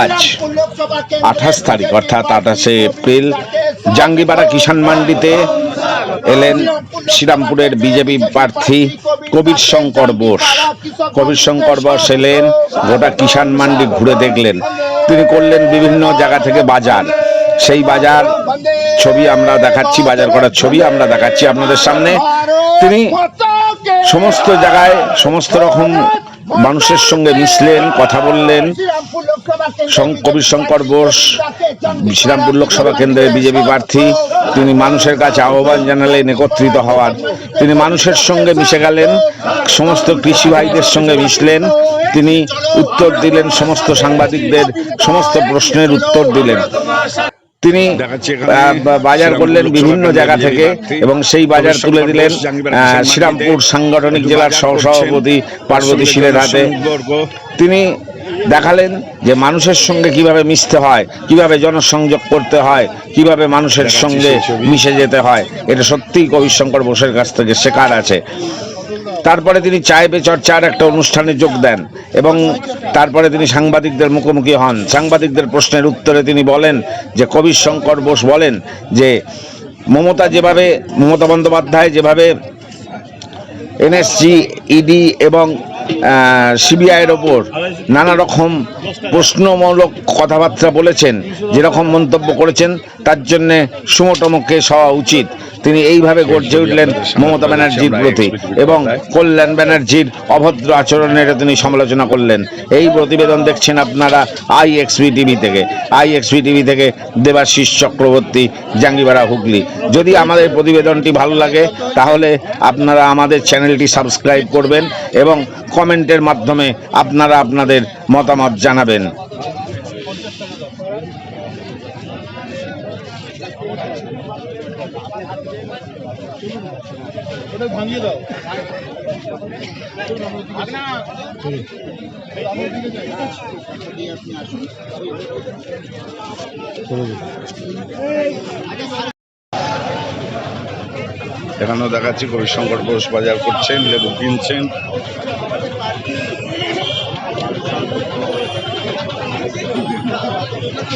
আজ আঠাশ তারিখ, অর্থাৎ আঠাশে এপ্রিল, জাঙ্গিপাড়া কিষাণ মান্ডিতে এলেন শ্রীরামপুরের বিজেপি প্রার্থী কবির শঙ্কর বোস। কবির শঙ্কর বোস এলেন, গোটা কিষাণ মান্ডি ঘুরে দেখলেন। তিনি করলেন বিভিন্ন জায়গা থেকে বাজার। সেই বাজার ছবি আমরা দেখাচ্ছি, বাজার করার ছবি আমরা দেখাচ্ছি আপনাদের সামনে। তিনি সমস্ত জায়গায়, সমস্ত রকম মানুষের সঙ্গে মিশলেন, কথা বললেন। কবির শঙ্কর বোস, শ্রীরামপুর লোকসভা কেন্দ্রের বিজেপি প্রার্থী, তিনি মানুষের কাছে আহ্বান জানালেন, একত্রিত হওয়ার। তিনি মানুষের সঙ্গে মিশে গেলেন, সমস্ত কৃষি ভাইদের সঙ্গে মিশলেন। তিনি উত্তর দিলেন, সমস্ত সাংবাদিকদের, সমস্ত প্রশ্নের উত্তর দিলেন। তিনি বাজার করলেন বিভিন্ন জায়গা থেকে এবং সেই বাজার তুলে দিলেন শ্রীরামপুর সাংগঠনিক জেলার সহসভাপতি পার্বতী শীলের হাতে। তিনি দেখালেন যে মানুষের সঙ্গে কীভাবে মিশতে হয় কীভাবে জনসংযোগ করতে হয় কীভাবে মানুষের সঙ্গে মিশে যেতে হয়। এটা সত্যিই কবির শঙ্কর বোসের কাছ থেকে শেখার আছে। তারপরে তিনি চায় বে চর্চার একটা অনুষ্ঠানে যোগ দেন এবং তারপরে তিনি সাংবাদিকদের মুখোমুখি হন। সাংবাদিকদের প্রশ্নের উত্তরে তিনি বলেন যে কবির শঙ্কর বোস বলেন যে, মমতা যেভাবে, মমতা বন্দ্যোপাধ্যায় যেভাবে এনএসসি ইডি এবং সিবিআইয়ের ওপর নানা রকম প্রশ্নমূলক কথাবার্তা বলেছেন, যেরকম মন্তব্য করেছেন, তার জন্যে সুমোটমো কেস হওয়া উচিত। তিনি এইভাবে গর্জে উঠলেন মমতা ব্যানার্জির প্রতি এবং কল্যাণ ব্যানার্জির অভদ্র আচরণের তিনি সমালোচনা করলেন। এই প্রতিবেদন দেখছেন আপনারা আই এক্সবি টিভি থেকে। আই এক্সবি টিভি থেকে দেবাশিস চক্রবর্তী জাঙ্গিপাড়া হুগলি। যদি আমাদের প্রতিবেদনটি ভালো লাগে, তাহলে আপনারা আমাদের চ্যানেলটি সাবস্ক্রাইব করবেন এবং কমেন্টের মাধ্যমে আপনারা আপনাদের মতামত জানাবেন। এখানেও দেখাচ্ছি কবি শঙ্কর বোস বাজার করছেন, লেবু কিনছেন।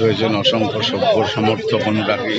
রয়েছেন অসংখ্য সভ্য সমর্থক অনুরাগী।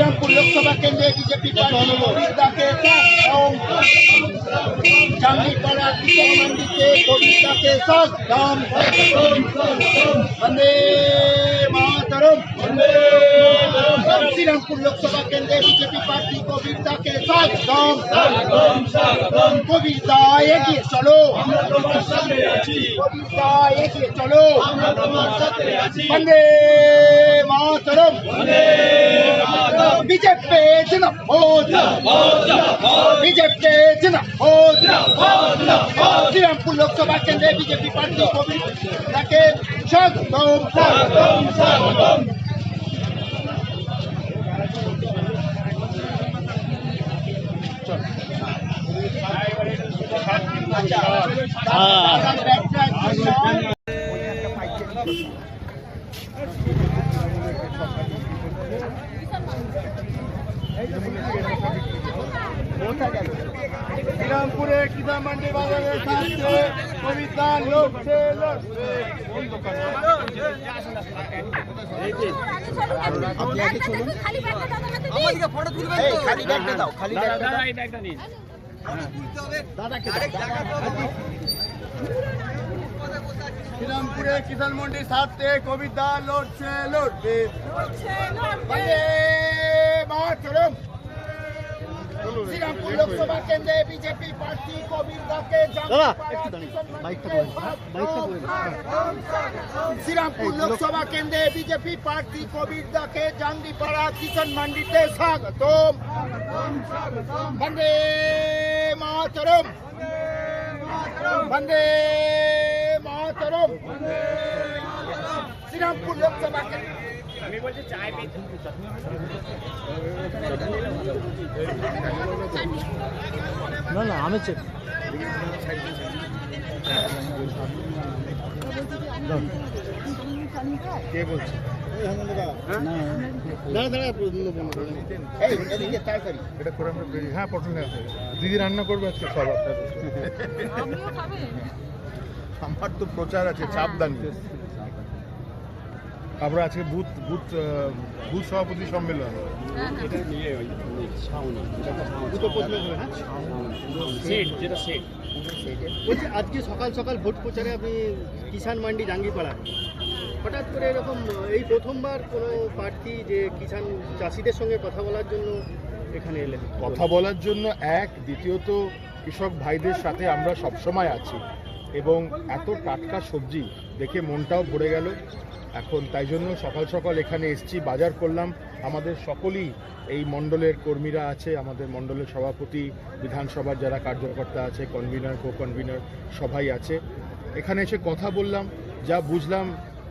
শ্রীরামপুর লোকসভা কেন্দ্রে বিজেপি কবিতাকে জাঙ্গিপাড়া কিষাণ মান্ডিতে কবিতাকে মাতরম। শ্রীরামপুর লোকসভা কেন্দ্রে বিজেপি প্রার্থী কবির দাকে স্বাগতম। কবির দা এগিয়ে চলো। কবির দা এগিয়ে চলো। বন্দে মাতরম। বিজেপি জিন্দাবাদ বিজেপি জিন্দাবাদ শ্রীরামপুর লোকসভা কেন্দ্রে বিজেপি প্রার্থী কবির দাকে স্বাগতম। স্বাগতম স্বাগতম। শ্রীরামপুরে কিষান মান্ডি বাজারের সাথে কবিতা লড়ছে লড়ছে। আমাদেরকে ফটো তুলবেন তো খালি ব্যাগটা দাও খালি শ্রীরামপুরে কিষান মন্ডির সাথে কবিতা লড়ছে। লড়বে বন্দে মাতরম। শ্রীরামপুর লোকসভা কেন্দ্রে বিজেপি প্রার্থী কবির দাকে শ্রীরামপুর লোকসভা কেন্দ্রে বিজেপি প্রার্থী কবির দাকে জাঙ্গিপাড়া কিষান মান্ডিতে স্বাগতম। বন্দে মাতরম। বন্দে মাতরম। শ্রীরামপুর লোকসভা কেন্দ্রে। না না আমি চেক। কে বলছে? হ্যাঁ পটল দিদি রান্না করবে আজকে সব আপনাদের। আমার তো প্রচার আছে চাপদানি আমরা আজকে বুথ বুথ বুথ সভাপতি সম্মেলন। বলছি আজকে সকাল সকাল ভোট প্রচারে আপনি কিষান মান্ডি জাঙ্গিপাড়া। হঠাৎ করে এরকম এই প্রথমবার কোনো প্রার্থী যে কিষান চাষিদের সঙ্গে কথা বলার জন্য এখানে এলেন? কথা বলার জন্য এক দ্বিতীয়ত কৃষক ভাইদের সাথে আমরা সবসময় আছি। এবং এত টাটকা সবজি দেখে মনটাও ভরে গেল। এখন তাই জন্য সকাল সকাল এখানে এসছি, বাজার করলাম। আমাদের সকলেই এই মণ্ডলের কর্মীরা আছে, আমাদের মণ্ডলের সভাপতি, বিধানসভার যারা কার্যকর্তা আছে কনভিনার কো কনভিনার সবাই আছে। এখানে এসে কথা বললাম, যা বুঝলাম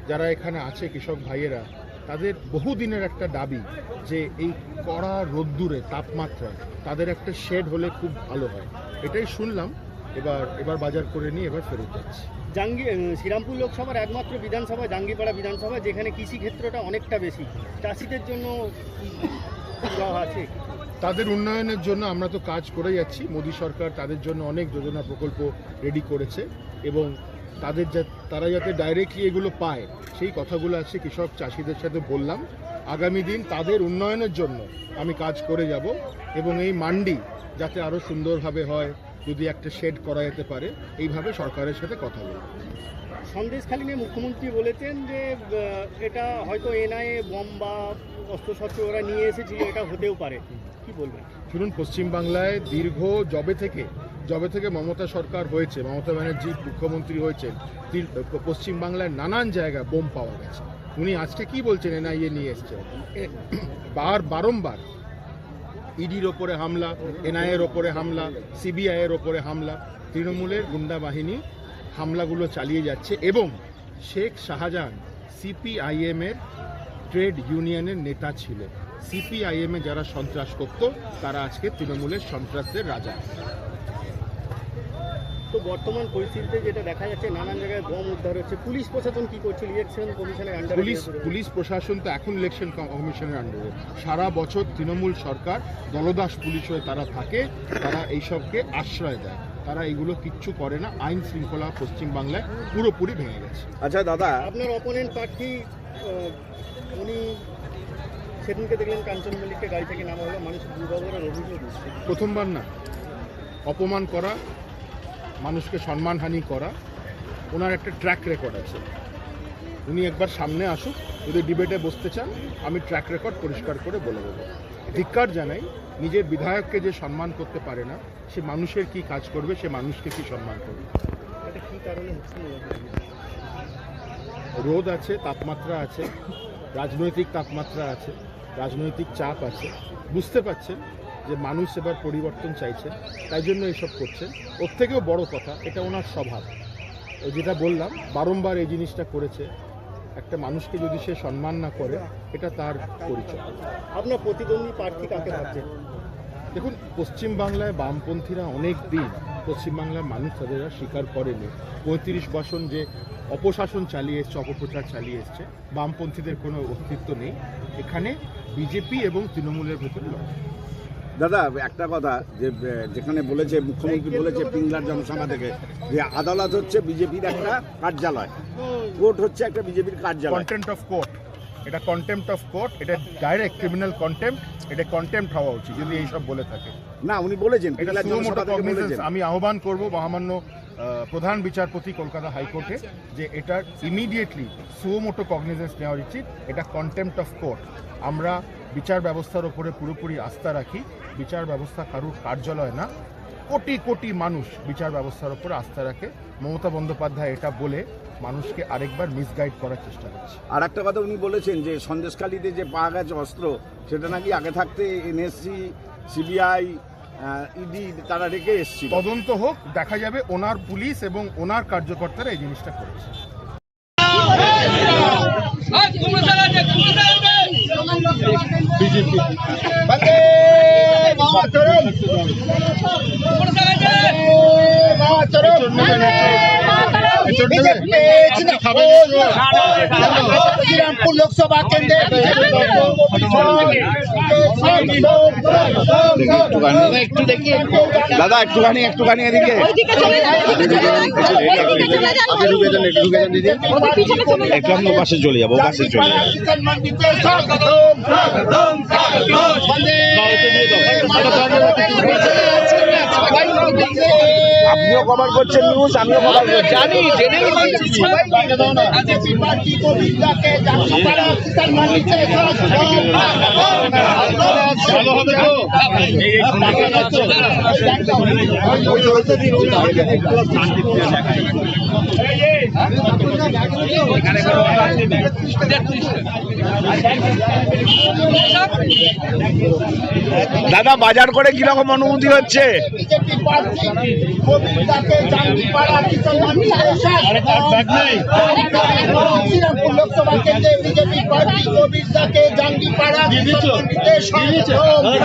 যারা এখানে আছে কৃষক ভাইয়েরা, তাদের বহুদিনের একটা দাবি যে এই কড়া রোদ্দুরে, তাপমাত্রায় তাদের একটা শেড হলে খুব ভালো হয়। এটাই শুনলাম। এবার এবার বাজার করে নিয়ে এবার ফেরত যাচ্ছি। জাঙ্গি শ্রীরামপুর লোকসভার একমাত্র বিধানসভা জাঙ্গিপাড়া বিধানসভা যেখানে কৃষি ক্ষেত্রটা অনেকটা বেশি। চাষিদের জন্য আছে? তাদের উন্নয়নের জন্য আমরা তো কাজ করে যাচ্ছি। মোদী সরকার তাদের জন্য অনেক যোজনা প্রকল্প রেডি করেছে এবং তাদের যা- তারা যাতে ডাইরেক্টলি এগুলো পায় সেই কথাগুলো আছে কৃষক চাষিদের সাথে বললাম। আগামী দিন তাদের উন্নয়নের জন্য আমি কাজ করে যাব এবং এই মান্ডি যাতে আরও সুন্দরভাবে হয় যদি একটা শেড করা যেতে পারে এইভাবে সরকারের সাথে কথা বলব সন্দেশখালী নিয়ে মুখ্যমন্ত্রী বলেছেন যে এটা হয়তো এনআইএ বম বা অস্ত্রশস্ত্র ওরা নিয়ে এসেছিল এটা হতেও পারে। কি বলবেন? শুনুন পশ্চিমবাংলায় দীর্ঘ জবে থেকে জবে থেকে মমতা সরকার হয়েছে মমতা ব্যানার্জি মুখ্যমন্ত্রী হয়েছেন পশ্চিমবাংলায় নানান জায়গায় বোম পাওয়া গেছে। উনি আজকে কি বলছেন এনআইএ নিয়ে এসছে? বার বারংবার ইডির ওপরে হামলা, এনআইএর ওপরে হামলা, সিবিআইয়ের ওপরে হামলা, তৃণমূলের গুন্ডা বাহিনী হামলাগুলো চালিয়ে যাচ্ছে এবং শেখ শাহজাহান সিপিআইএমের ট্রেড ইউনিয়নের নেতা ছিলেন। সিপিআইএমে যারা সন্ত্রাস করত, তারা আজকে তৃণমূলের সন্ত্রাসদের রাজা। তো বর্তমান পরিস্থিতিতে যেটা দেখা যাচ্ছে নানান জায়গায় গম উদ্ধার হচ্ছে। পুলিশ প্রশাসন কি করছে? ইলেকশন কমিশনের আন্ডারে পুলিশ পুলিশ প্রশাসন তো এখন ইলেকশন কমিশনের আন্ডারে সারা বছর তৃণমূল সরকার দলদাস পুলিশ হয়ে তারা থাকে তারা এইসবকে আশ্রয় দেয়। তারা এগুলো কিচ্ছু করে না। আইন শৃঙ্খলা পশ্চিমবাংলায় পুরোপুরি ভেঙে গেছে। আচ্ছা দাদা। আপনার অপোনেন্ট প্রার্থী উনি সেদিনকে দেখলেন কাঞ্চন মল্লিককে গাড়ি থেকে নামা হলো। মানুষ দুর্ব্যবহারের অভিযোগ প্রথমবার না। অপমান করা মানুষকে সম্মানহানি করা ওনার একটা ট্র্যাক রেকর্ড আছে। উনি একবার সামনে আসুক যদি ডিবেটে বসতে চান আমি ট্র্যাক রেকর্ড পরিষ্কার করে বলে দেবো। ধিক্কার জানাই নিজের বিধায়ককে যে সম্মান করতে পারে না সে মানুষের কি কাজ করবে সে মানুষকে কি সম্মান করবে? রোদ আছে তাপমাত্রা আছে রাজনৈতিক তাপমাত্রা আছে রাজনৈতিক চাপ আছে। বুঝতে পারছেন? যে মানুষ এবার পরিবর্তন চাইছে তাই জন্য এসব করছেন ওর থেকেও বড় কথা এটা ওনার স্বভাব। ওই যেটা বললাম বারংবার এই জিনিসটা করেছে। একটা মানুষকে যদি সে সম্মান না করে এটা তার পরিচয়। আপনার প্রতিদ্বন্দ্বী প্রার্থী কাকে ভাবছেন? দেখুন পশ্চিমবাংলায় বামপন্থীরা অনেক দিন পশ্চিমবাংলার মানুষ তাদের স্বীকার করেনি। পঁয়ত্রিশ বছর যে অপশাসন চালিয়ে এসছে অপপ্রচার চালিয়ে এসছে বামপন্থীদের কোনো অস্তিত্ব নেই। এখানে বিজেপি এবং তৃণমূলের ভেতরে লড়াই। দাদা একটা কথা যে যেখানে বলেছে মুখ্যমন্ত্রী বলেছে পিংলার জনসভা থেকে যে আদালত হচ্ছে বিজেপির একটা কার্যালয়। কোর্ট হচ্ছে একটা বিজেপির কার্যালয়। কন্টেন্ট অফ কোর্ট এটা কন্টেম্প অফ কোর্ট এটা ডাইরেক্ট ক্রিমিনাল কন্টেম্প এটা কন্টেম্প হওয়া উচিত যদি এইসব বলে থাকে। না উনি বলেছেন। আমি আহ্বান করব মহামান্য প্রধান বিচারপতি কলকাতা হাইকোর্টে যে এটা ইমিডিয়েটলি সুমোটো কগনিজেন্স নেওয়া উচিত। এটা কন্টেম্পট অফ কোর্ট আমরা বিচার ব্যবস্থার ওপরে পুরোপুরি আস্থা রাখি। বিচার ব্যবস্থা কারুর কার্যালয় না। কোটি কোটি মানুষ বিচার ব্যবস্থার ওপরে আস্থা রাখে। মমতা বন্দ্যোপাধ্যায় এটা বলে মানুষকে আরেকবার মিসগাইড করার চেষ্টা করছে। আর একটা কথা উনি বলেছেন যে সন্দেশখালীতে যে পাওয়া গেছে অস্ত্র, সেটা নাকি আগে থাকতে এনএসসি সিবিআই ইডি তারা রেখে এসেছিল। তদন্ত হোক দেখা যাবে ওনার পুলিশ এবং ওনার কার্যকর্তারা এই জিনিসটা করেছে। বিজেপি। শ্রীরামপুর লোকসভা কেন্দ্রে একটু দেখি দাদা একটুখানি একটুখানি এদিকে একটু আমি পাশে চলে যাব পাশে চলে যাব কিষাণ মান্ডিতে স্বাগতম বন্দে আপনিও কভার করছেন নিউজ আমিও কভার করছি। জানি জেনেই দাদা বাজার করে কীরকম অনুভূতি হচ্ছে?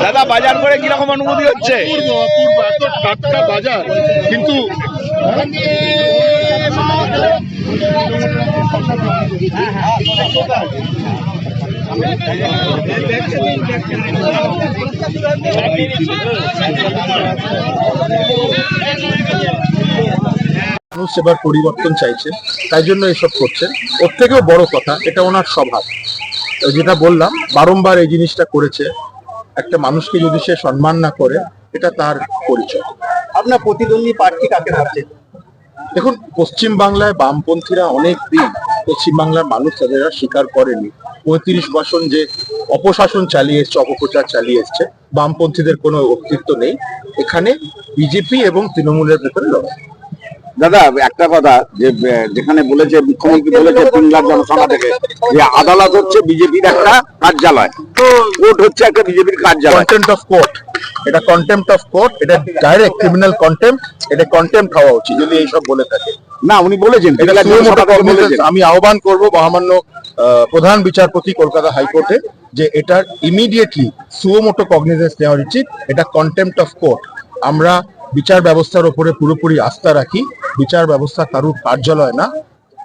দাদা বাজার করে কীরকম অনুভূতি হচ্ছে? টাটকা বাজার। কিন্তু মানুষ এবার পরিবর্তন চাইছে, তাই জন্য এসব করছেন ওর থেকেও বড় কথা, এটা ওনার স্বভাব। যেটা বললাম, বারংবার এই জিনিসটা করেছে, একটা মানুষকে যদি সে সম্মান না করে, এটা তার পরিচয়। আপনার প্রতিদ্বন্দ্বী প্রার্থী কাকে ভাবছেন দেখুন পশ্চিম বাংলায় বামপন্থীরা অনেক দিন পশ্চিম বাংলার মানুষ তাদেরা স্বীকার করেনি। পঁয়ত্রিশ বছর যে অপশাসন চালিয়ে এসছে অপপ্রচার চালিয়ে এসছে বামপন্থীদের কোনো অস্তিত্ব নেই। এখানে বিজেপি এবং তৃণমূলের ভেতরে লড়াই। দাদা একটা কথা যে যেখানে বলেছে মুখ্যমন্ত্রী বলেছে পিংলার জনসভা থেকে যে আদালত হচ্ছে বিজেপির একটা কার্যালয়। কোর্ট হচ্ছে একটা বিজেপির কার্যালয়। কন্টেম্প অফ কোর্ট এটা কন্টেম্প অফ কোর্ট এটা ডাইরেক্ট ক্রিমিনাল কন্টেম্প এটা কন্টেম্প হওয়া উচিত যদি এইসব বলে থাকে। না উনি বলেছেন আমি আহ্বান করব মহামান্য প্রধান বিচারপতি কলকাতা হাইকোর্টে যে এটার ইমিডিয়েটলি সুমোটো কগনিজেন্স নেওয়া উচিত এটা কন্টেম্প্ট অফ কোর্ট আমরা বিচার ব্যবস্থার ওপরে পুরোপুরি আস্থা রাখি। বিচার ব্যবস্থা কারুর কার্যালয় না।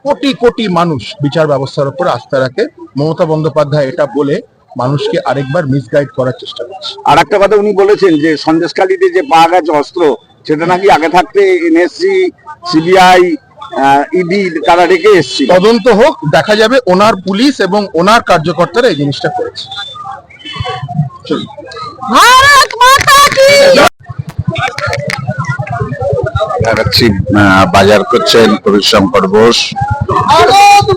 কোটি কোটি মানুষ বিচার ব্যবস্থার উপর আস্থা রাখে। মমতা বন্দ্যোপাধ্যায় এটা বলে মানুষকে আরেকবার মিসগাইড করার চেষ্টা করছে। আর একটা কথা উনি বলেছেন যে সন্দেশকালীদের যে পাওয়া গেছে অস্ত্র সেটা নাকি আগে থাকতে এনএসসি সিবিআই ইডি তারা রেখে এসেছিল। তদন্ত হোক দেখা যাবে ওনার পুলিশ এবং ওনার কার্যকর্তারা এই জিনিসটা করেছে। ভারত মাতা কি? বাজার করছেন কবির শঙ্কর বোস। ভারত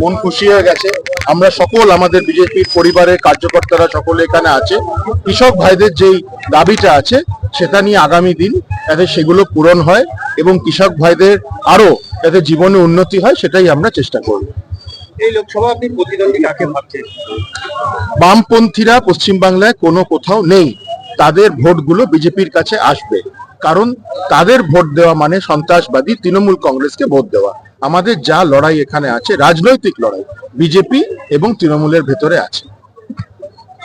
মন খুশি হয়ে গেছে। আমরা সকল আমাদের বিজেপির পরিবারের কার্যকর্তারা সকলে এখানে আছে। কৃষক ভাইদের যেই দাবিটা আছে সেটা নিয়ে আগামী দিন যাতে সেগুলো পূরণ হয় এবং কৃষক ভাইদের আরও যাতে জীবনে উন্নতি হয় সেটাই আমরা চেষ্টা করব। এই লোকসভা আপনি প্রতিদ্বন্দ্বী কাকে ভাবছেন? বামপন্থীরা পশ্চিমবাংলায় কোনো কোথাও নেই। তাদের ভোটগুলো বিজেপির কাছে আসবে। কারণ তাদের ভোট দেওয়া মানে সন্ত্রাসবাদী তৃণমূল কংগ্রেসকে ভোট দেওয়া। আমাদের যা লড়াই এখানে আছে, রাজনৈতিক লড়াই, বিজেপি এবং তৃণমূলের ভেতরে আছে।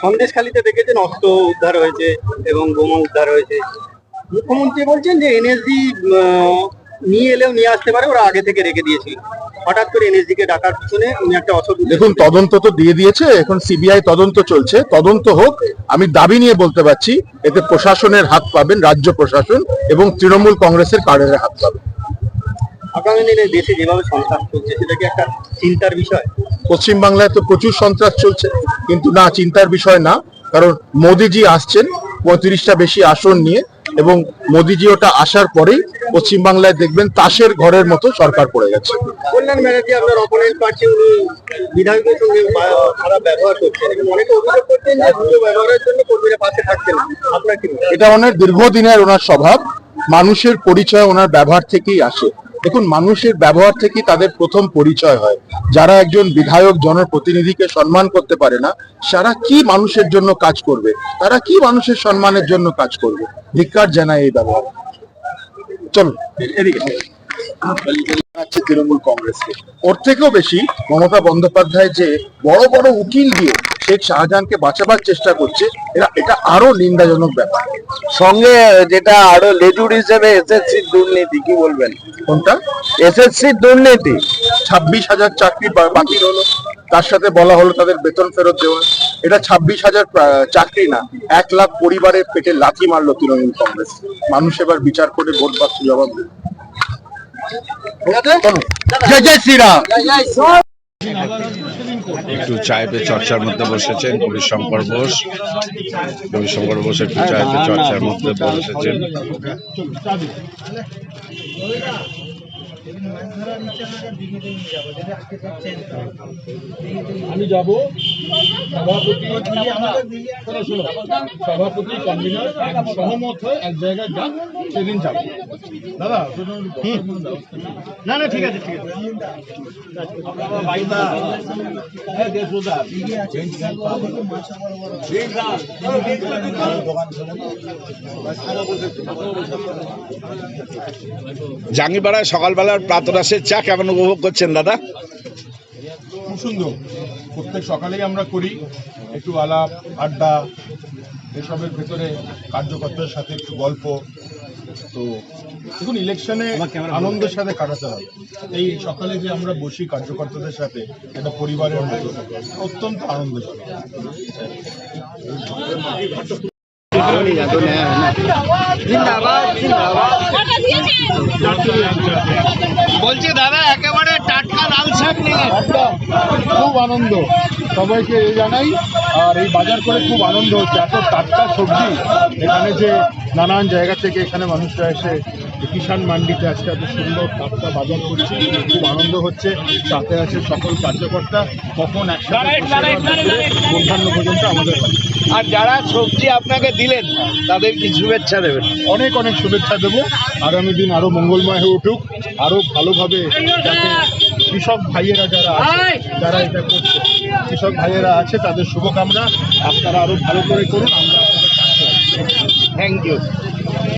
সন্দেশখালীতে দেখেছেন অস্ত্র উদ্ধার হয়েছে এবং বোমা উদ্ধার হয়েছে। মুখ্যমন্ত্রী বলছেন যে এনএসডি নিয়ে এলেও নিয়ে আসতে পারে, ওরা আগে থেকে রেখে দিয়েছিল। হঠাৎ করে এনএসডি কে ডাকার পিছনে উনি একটা অসৎ দেখুন তদন্ত তো দিয়ে দিয়েছে এখন সিবিআই তদন্ত চলছে তদন্ত হোক আমি দাবি নিয়ে বলতে পারছি এতে প্রশাসনের হাত পাবেন রাজ্য প্রশাসন এবং তৃণমূল কংগ্রেসের কার্ডের হাত পাবেন। আগামী দিনে দেশে যেভাবে সন্ত্রাস চলছে সেটা কি একটা চিন্তার বিষয়? পশ্চিমবাংলায় তো প্রচুর সন্ত্রাস চলছে কিন্তু না চিন্তার বিষয় না কারণ মোদিজি আসছেন পঁয়ত্রিশটা বেশি আসন নিয়ে এবং মোদিজি ওটা আসার পরেই পশ্চিমবাংলায় দেখবেন তাসের ঘরের মতো সরকার পড়ে গেছে? এটা অনেক দীর্ঘদিনের ওনার স্বভাব মানুষের পরিচয় ওনার ব্যবহার থেকেই আসে। দেখুন, মানুষের ব্যবহার থেকে তাদের প্রথম পরিচয় হয়। যারা একজন বিধায়ক, জনপ্রতিনিধিকে সম্মান করতে পারে না সারা কি মানুষের জন্য কাজ করবে? তারা কি মানুষের সম্মানের জন্য কাজ করবে? ধিক্কার জানায় এই ব্যবহার। চলো তৃণমূল কংগ্রেসকে। ওর থেকেও বেশি মমতা বন্দ্যোপাধ্যায় যে বড় বড় উকিল দিয়ে শেখ শাহজাহানকে বাঁচাবার চেষ্টা করছে এরা এটা আরও নিন্দাজনক ব্যাপার। সঙ্গে যেটা আরও লেজুর হিসেবে এসএসসি দুর্নীতি কি বলবেন? কোনটা? এসএসসি দুর্নীতি। ছাব্বিশ হাজার চাকরি বাকি হলো তার সাথে বলা হলো তাদের বেতন ফেরত দেওয়া। এটা ছাব্বিশ হাজার চাকরি না এক লাখ পরিবারের পেটে লাথি মারলো তৃণমূল কংগ্রেস। মানুষ এবার বিচার করে ভোট বাক্স জবাব দেবে। জয় জয় শ্রীরাম। একটু চায় পে চর্চার মধ্যে বসেছেন কবি শঙ্কর বোস। কবি শঙ্কর বোস একটু চায় পে চর্চার মধ্যে বসেছেন। আমি যাব। সভাপতি সভাপতি কনভিনার সহমত হয়ে এক জায়গায় যান সেদিন যাব। দাদা না না ঠিক আছে ঠিক আছে। জাঙ্গিপাড়ায় সকালবেলার প্রাতরাশের চা কেমন উপভোগ করছেন দাদা? খুব সুন্দর। প্রত্যেক সকালেই আমরা করি। একটু আলাপ আড্ডা এসবের ভেতরে কার্যকর্তার সাথে একটু গল্প। তো দেখুন ইলেকশনে আনন্দের সাথে কাটাতে হবে এই সকালে যে আমরা বসি কার্যকর্তাদের সাথে একটা পরিবারের মতো অত্যন্ত দিয়েছেন বলছি দাদা, একেবারে টাটকা লাল শাক খুব আনন্দ। সবাইকে এই জানাই। আর এই বাজার করে খুব আনন্দ হচ্ছে। এত টাটকা সবজি এখানে যে নানান জায়গা থেকে এখানে মানুষরা এসে কিষাণ মান্ডিতে আজকে এত সুন্দর টাটকা বাজার করছে খুব আনন্দ হচ্ছে। সাথে আছে সকল কার্যকর্তা কখন একসাথে মধ্যাহ্ন পর্যন্ত আমাদের আর যারা সবজি আপনাকে দিলেন তাদের কি শুভেচ্ছা দেবেন? অনেক অনেক শুভেচ্ছা দেবো। আগামী দিন আরও মঙ্গলময় হয়ে উঠুক। আরও ভালোভাবে যাতে কৃষক ভাইয়েরা যারা আছে যারা এটা করছে কৃষক ভাইয়েরা আছে তাদের শুভকামনা। আপনারা আরও ভালো করে করুন আমরা আপনাদের থ্যাংক ইউ